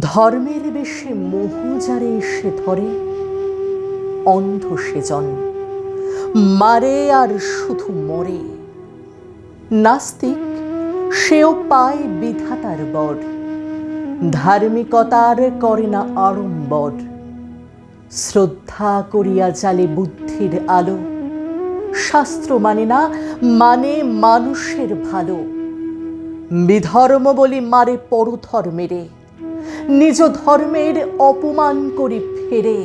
ধর্মের বেশে মোহ যারে এসে ধরে, অন্ধ সেজন। মারে আর শুধু মরে। নাস্তিক, সেও পায় বিধাতার বর। ধার্মিকতার করে না আড়ম্বর। শ্রদ্ধা করিয়া জালে বুদ্ধির আলো। শাস্ত্র মানে না মানে মানুষের ভালো। বিধর্ম বলি মারে পরধর্মেরে। নিজ ধর্মের অপমান করি ফেরে।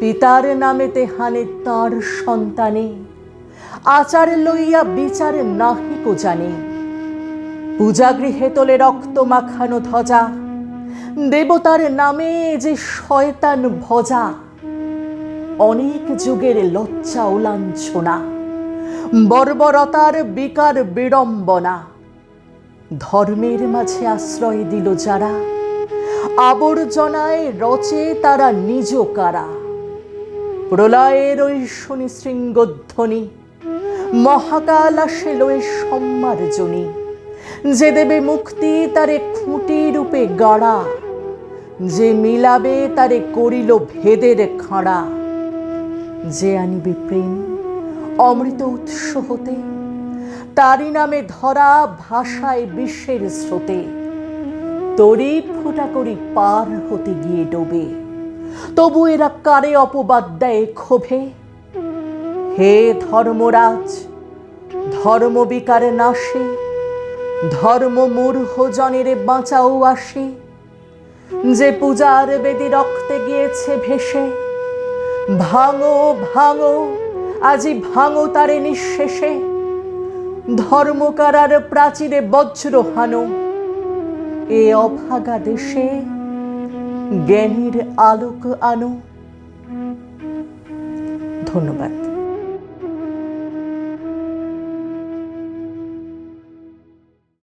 পিতার নামেতে হানে তার সন্তানে, আচার লইয়া বিচার নাহিকো জানে। পূজাগৃহে তোলে রক্ত মাখানো ধ্বজা, দেবতার নামে যে শয়তান ভজা, অনেক যুগের লজ্জা ও লাঞ্ছনা, বর্বরতার বিকার বিড়ম্বনা, ধর্মের মাঝে আশ্রয় দিল যারা। আবর্জনায় রচে তারা নিজ কারা। প্রলয়ের ওই শনি শৃঙ্গধ্বনি মহাকাল আসে লয়ে সম্মার্জনী। যে দেবে মুক্তি তারে খুঁটি রূপে গাড়া, যে মিলাবে তারে করিল ভেদের খাঁড়া। যে আনিবে প্রেম অমৃত উৎস হতে, তারই নামে ধরা ভাষায় বিশ্বের স্রোতে। তরি ফোটা করি পার হতে গিয়ে ডোবে। তবু এরা কারে অপবাদ দেয় ক্ষোভে? হে ধর্মরাজ ধর্মবিকারে নাশে, ধর্ম মূর্হ জনের বাঁচাও আসে। যে পূজার বেদি রক্তে গিয়েছে ভেসে, ভাঙো ভাঙো, আজি ভাঙো তারে নিঃশেষে। ধর্মকারার প্রাচীরে বজ্র হানো এ অভাগা দেশে জ্ঞানীর আলোক আনো। ধন্যবাদ।